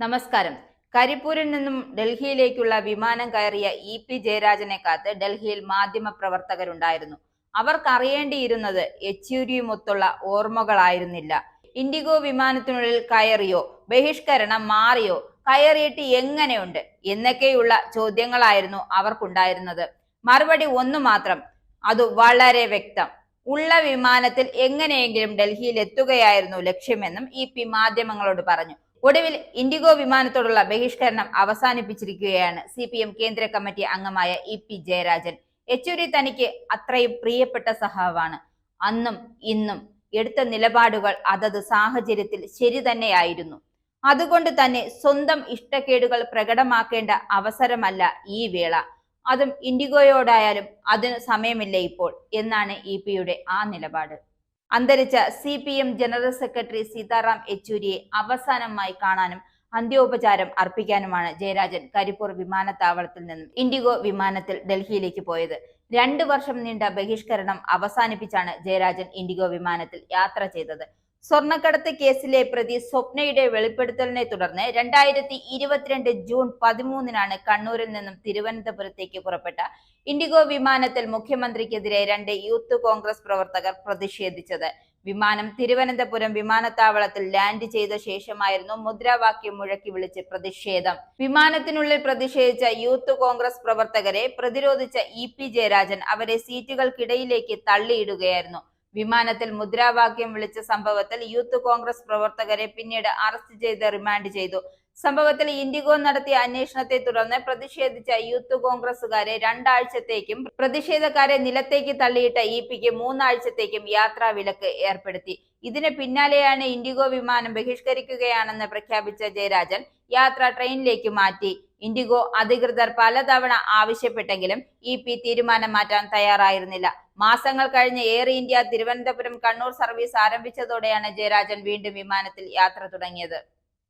നമസ്കാരം. കരിപ്പൂരിൽ നിന്നും ഡൽഹിയിലേക്കുള്ള വിമാനം കയറിയ ഇ പി ജയരാജനെ കാത്ത് ഡൽഹിയിൽ മാധ്യമ പ്രവർത്തകരുണ്ടായിരുന്നു അവർക്കറിയേണ്ടിയിരുന്നത് യെച്ചൂരിയുമൊത്തുള്ള ഓർമ്മകളായിരുന്നില്ല. ഇൻഡിഗോ വിമാനത്തിനുള്ളിൽ കയറിയോ ബഹിഷ്കരണം മാറിയോ കയറിയിട്ട് എങ്ങനെയുണ്ട് എന്നൊക്കെയുള്ള ചോദ്യങ്ങളായിരുന്നു അവർക്കുണ്ടായിരുന്നത്. മറുപടി ഒന്നു മാത്രം അത് വളരെ വ്യക്തം. ഉള്ള വിമാനത്തിൽ എങ്ങനെയെങ്കിലും ഡൽഹിയിൽ എത്തുകയായിരുന്നു ലക്ഷ്യമെന്നും ഇ പി മാധ്യമങ്ങളോട് പറഞ്ഞു. ഒടുവിൽ ഇൻഡിഗോ വിമാനത്തോടുള്ള ബഹിഷ്കരണം അവസാനിപ്പിച്ചിരിക്കുകയാണ് സി പി എം കേന്ദ്ര കമ്മിറ്റി അംഗമായ ഇ പി ജയരാജൻ. യെച്ചൂരി തനിക്ക് അത്രയും പ്രിയപ്പെട്ട സഹാവാണ്. അന്നും ഇന്നും എടുത്ത നിലപാടുകൾ അതത് സാഹചര്യത്തിൽ ശരി തന്നെയായിരുന്നു. അതുകൊണ്ട് തന്നെ സ്വന്തം ഇഷ്ടക്കേടുകൾ പ്രകടമാക്കേണ്ട അവസരമല്ല ഈ വേള. അതും ഇൻഡിഗോയോടായാലും അതിന് സമയമില്ല ഇപ്പോൾ എന്നാണ് ഇ പിയുടെ ആ നിലപാട്. അന്തരിച്ച C P M general secretary Sitaram യെച്ചൂരിയെ അവസാനമായി കാണാനും അന്ത്യോപചാരം അർപ്പിക്കാനുമാണ് ജയരാജൻ കരിപ്പൂർ വിമാനത്താവളത്തിൽ നിന്നും ഇൻഡിഗോ വിമാനത്തിൽ ഡൽഹിയിലേക്ക് പോയത്. രണ്ട് വർഷം നീണ്ട ബഹിഷ്കരണം അവസാനിപ്പിച്ചാണ് ജയരാജൻ ഇൻഡിഗോ വിമാനത്തിൽ യാത്ര ചെയ്തത്. സ്വർണക്കടത്ത് കേസിലെ പ്രതി സ്വപ്നയുടെ വെളിപ്പെടുത്തലിനെ തുടർന്ന് രണ്ടായിരത്തി ഇരുപത്തിരണ്ട് ജൂൺ പതിമൂന്നിനാണ് കണ്ണൂരിൽ നിന്നും തിരുവനന്തപുരത്തേക്ക് പുറപ്പെട്ട ഇൻഡിഗോ വിമാനത്തിൽ മുഖ്യമന്ത്രിക്കെതിരെ രണ്ട് യൂത്ത് കോൺഗ്രസ് പ്രവർത്തകർ പ്രതിഷേധിച്ചത്. വിമാനം തിരുവനന്തപുരം വിമാനത്താവളത്തിൽ ലാൻഡ് ചെയ്ത ശേഷമായിരുന്നു മുദ്രാവാക്യം മുഴക്കി വിളിച്ച് പ്രതിഷേധം. വിമാനത്തിനുള്ളിൽ പ്രതിഷേധിച്ച യൂത്ത് കോൺഗ്രസ് പ്രവർത്തകരെ പ്രതിരോധിച്ച ഇ പി ജയരാജൻ അവരെ സീറ്റുകൾക്കിടയിലേക്ക് തള്ളിയിടുകയായിരുന്നു. വിമാനത്തിൽ മുദ്രാവാക്യം വിളിച്ച സംഭവത്തിൽ യൂത്ത് കോൺഗ്രസ് പ്രവർത്തകരെ പിന്നീട് അറസ്റ്റ് ചെയ്ത് റിമാൻഡ് ചെയ്തു. സംഭവത്തിൽ ഇൻഡിഗോ നടത്തിയ അന്വേഷണത്തെ തുടർന്ന് പ്രതിഷേധിച്ച യൂത്ത് കോൺഗ്രസുകാരെ രണ്ടാഴ്ചത്തേക്കും പ്രതിഷേധക്കാരെ നിലത്തേക്ക് തള്ളിയിട്ട ഇ പിക്ക് മൂന്നാഴ്ചത്തേക്കും യാത്രാ വിലക്ക് ഏർപ്പെടുത്തി. ഇതിന് പിന്നാലെയാണ് ഇൻഡിഗോ വിമാനം ബഹിഷ്കരിക്കുകയാണെന്ന് പ്രഖ്യാപിച്ച ജയരാജൻ യാത്ര ട്രെയിനിലേക്ക് മാറ്റി. ഇൻഡിഗോ അധികൃതർ പലതവണ ആവശ്യപ്പെട്ടെങ്കിലും ഇ പി തീരുമാനം മാറ്റാൻ തയ്യാറായിരുന്നില്ല. മാസങ്ങൾ കഴിഞ്ഞ് air India Thiruvananthapuram Kannur service ആരംഭിച്ചതോടെയാണ് Jayarajan വീണ്ടും വിമാനത്തിൽ യാത്ര തുടങ്ങിയത്.